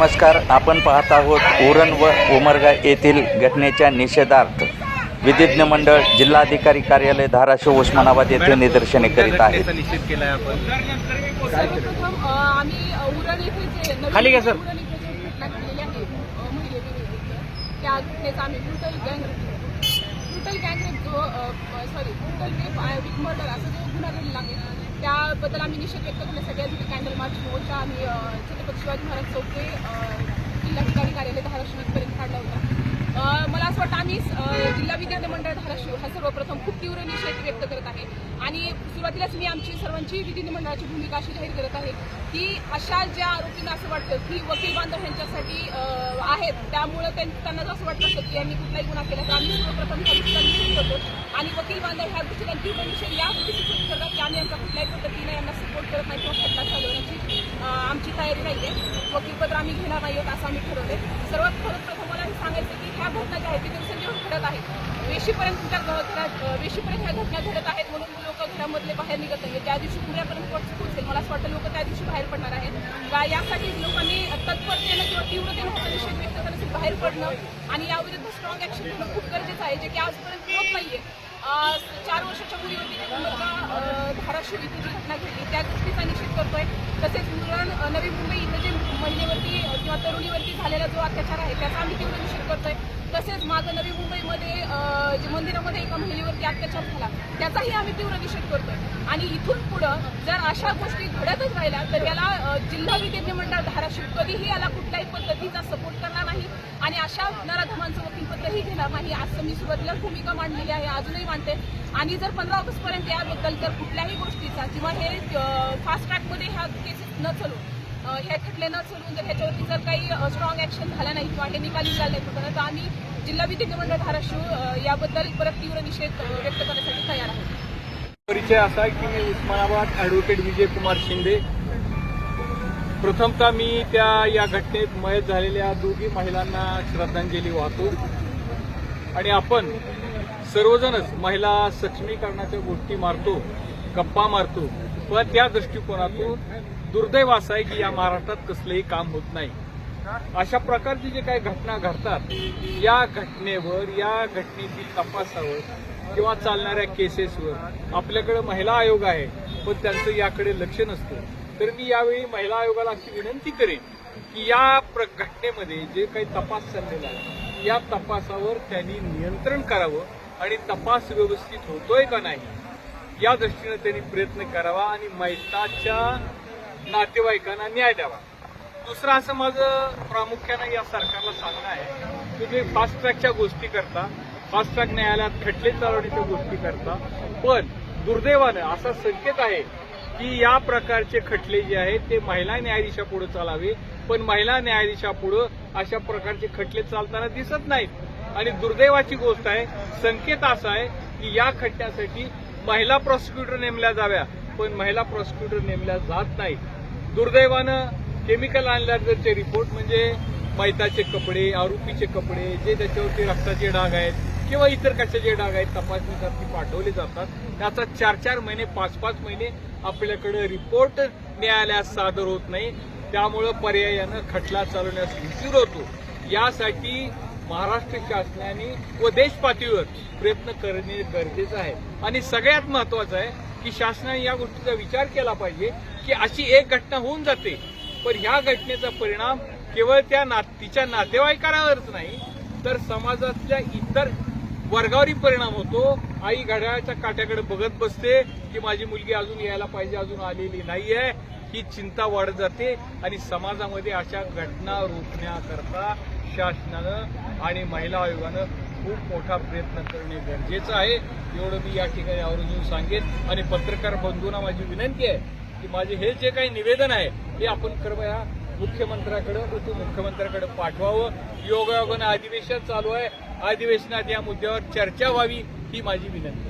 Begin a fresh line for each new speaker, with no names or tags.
नमस्कार आपण पाहत आहोत उरण व उमरगा येथील घटनेच्या निषेधार्थ. विधिज्ञ मंडळ जिल्हाधिकारी कार्यालय धाराशिव उस्मानाबाद येथे निदर्शने करीत
नवीन
खाली घ्या, सर.
उरण येथे जे घटना घडलेली आहे अ, महिलेविरुद्ध त्या घटनेचा आम्ही ब्रुटल गँग ब्रुटल गँग जो sorry brutal rape with murder असा जो गुन्हा घडलेला आहे त्याबद्दल आम्ही निषेध व्यक्त करण्यासाठी आज कॅन्डल मार्च मोर्चा आम्ही छत्रपती शिवाजी महाराज चौके जिल्हाधिकारी कार्यालय धाराशिवपर्यंत काढला होता. मला असं वाटतं आम्ही जिल्हा विद्यार्थी मंडळ धाराशिव हा सर्वप्रथम खूप तीव्र निषेध व्यक्त करत आहे. आणि सुरुवातीलाच मी आमची सर्वांची विधिमंडळाची भूमिका अशी जाहीर करत आहे की अशा ज्या आरोपींना असं वाटतं की वकील बांधव यांच्यासाठी आहेत त्यामुळे त्यां- त्यांना जर असं वाटत असतं की यांनी कुठलाही गुन्हा केला तर आम्ही सर्वप्रथम त्या करतो. आणि वकील बांधव ह्या गोष्टी त्यांची निषेध या गोष्टी सूचित करतात की आम्ही यांचा कुठल्याही पद्धतीने यांना सपोर्ट करत नाही किंवा खटला चालवण्याची आमची तयारी नाही आहे वकीलपत्र आम्ही घेणार नाही आहोत असं आम्ही ठरवले सर्वात प्रथम सांगायचं की ह्या घटना ज्या आहेत ते दिवसेंदिवस घडत आहेत. वेशीपर्यंत तुमच्या घरात वेशीपर्यंत ह्या घटना घडत आहेत म्हणून लोक घरामधले बाहेर निघत नाही त्या दिवशी पुण्यापर्यंत पोहोच- पोहोचेल मला असं वाटतं लोक त्या दिवशी बाहेर पडणार आहेत. का यासाठी लोकांनी तत्परतेनं किंवा तीव्रतेनं होता निषेध व्यक्त करण्यासाठी बाहेर पडणं आणि याविरुद्ध स्ट्रॉंग ऍक्शन घेणं खूप गरजेचं आहे. जे की आजपर्यंत होत नाहीये. अ, चार वर्षाच्या मुली होती मुलगा धाराशिव इथे जी घटना घडली त्या गोष्टीचा निषेध करतोय. तसेच मुलं नवी मुंबई महिलेवरती किंवा तरुणीवरती झालेला जो अत्याचार आहे त्याचा आम्ही तीव्र निषेध करतोय. तसेच मागं नवी मुंबईमध्ये जे मंदिरामध्ये एका महिलेवरती अत्याचार झाला त्याचाही आम्ही तीव्र निषेध करतोय. आणि इथून पुढं जर अशा गोष्टी घडतच राहिल्या तर याला जिल्हा विद्यार्थी मंडळ धाराशिव कधीही याला कुठल्याही पद्धतीचा सपोर्ट करणार नाही. आणि अशा नराधमांचं वकीलपत्रही घेणार नाही असं मी सुरुवातीला भूमिका मांडलेली आहे अजूनही मांडते. आणि जर पंधरा ऑगस्टपर्यंत याबद्दल तर कुठल्याही गोष्टीचा किंवा हे फास्ट ट्रॅकमध्ये ह्या केसेस न चालू ह्या खटले सोडून जर ह्याच्यावरती जर काही स्ट्रॉंग ॲक्शन झाला नाही किंवा हे निकाली झाला नाही तर आम्ही जिल्हा विधिमंडळ मंडळ धाराशिव याबद्दल परत तीव्र निषेध व्यक्त करण्यासाठी तयार आहोत.
परिचय असा की मी उस्मानाबाद ॲडव्होकेट विजय कुमार शिंदे. प्रथमतः मी त्या या घटनेत मयत झालेल्या दोघी महिलांना श्रद्धांजली वाहतो. आणि आपण सर्वजणच महिला सक्षमीकरणाच्या गोष्टी मारतो गप्पा मारतो. पण त्या दृष्टिकोनातून दुर्दैव असं आहे की या महाराष्ट्रात कसलंही काम होत नाही. अशा प्रकारची जे काही घटना घडतात या घटनेवर या घटनेतील तपासावर किंवा चालणाऱ्या केसेसवर आपल्याकडे महिला आयोग आहे पण त्यांचं याकडे लक्ष नसतं. तर मी यावेळी महिला आयोगाला अशी विनंती करेन की या प्र घटनेमध्ये जे काही तपास चाललेला आहे या तपासावर त्यांनी नियंत्रण करावं आणि तपास व्यवस्थित होतोय का नाही या दृष्टीने त्यांनी प्रयत्न करावा आणि मैताच्या नातेवाईकांना न्याय द्यावा. दुसरं असं माझं प्रामुख्यानं या सरकारला सांगणं आहे की तुम्ही फास्ट ट्रॅकच्या गोष्टी करता. फास्ट ट्रॅक न्यायालयात खटले चालवण्याच्या गोष्टी करता. पण दुर्दैवानं असा संकेत आहे की या प्रकारचे खटले जे आहेत ते महिला न्यायाधीशापुढे चालावे. पण महिला न्यायाधीशापुढं अशा प्रकारचे खटले चालताना दिसत नाहीत. आणि दुर्दैवाची गोष्ट आहे संकेत असा आहे की या खटल्यासाठी महिला प्रॉसिक्युटर नेमल्या जाव्या. पण महिला प्रॉसिक्युटर नेमल्या जात नाही दुर्दैवानं केमिकल अनलायझरचे रिपोर्ट म्हणजे मैताचे कपडे आरोपीचे कपडे जे त्याच्यावरती रक्ताचे डाग आहेत किंवा इतर कशाचे डाग आहेत तपासणीसाठी पाठवले जातात. त्याचा चार चार महिने पाच पाच महिने आपल्याकडे रिपोर्ट न्यायालयात सादर होत नाही. त्यामुळं पर्यायानं खटला चालवण्यास उशीर होतो. यासाठी महाराष्ट्र शासनाने व देश पातळीवर प्रयत्न करणे गरजेचं आहे. आणि सगळ्यात महत्वाचं आहे की शासनाने या गोष्टीचा विचार केला पाहिजे की अशी एक घटना होऊन जाते. पण ह्या घटनेचा परिणाम केवळ त्या ना तिच्या नातेवाईकांवरच नाही तर समाजातल्या इतर वर्गावरही परिणाम होतो. आई घड्याळाच्या काट्याकडे बघत बसते की माझी मुलगी अजून यायला पाहिजे अजून आलेली नाहीये. ही चिंता वाढत जाते आणि समाजामध्ये अशा घटना रोखण्याकरता शासनानं आणि महिला आयोगानं खूप मोठा प्रयत्न करणे गरजेचं आहे. एवढं मी या ठिकाणी आवर्जून सांगेन. आणि पत्रकार बंधूंना माझी विनंती आहे की माझे हे जे काही निवेदन आहे हे आपण कृपया मुख्यमंत्र्याकडे उपमुख्यमंत्र्याकडे पाठवावं. योगायोगानं अधिवेशन चालू आहे. अधिवेशनात या मुद्द्यावर चर्चा व्हावी ही माझी विनंती आहे.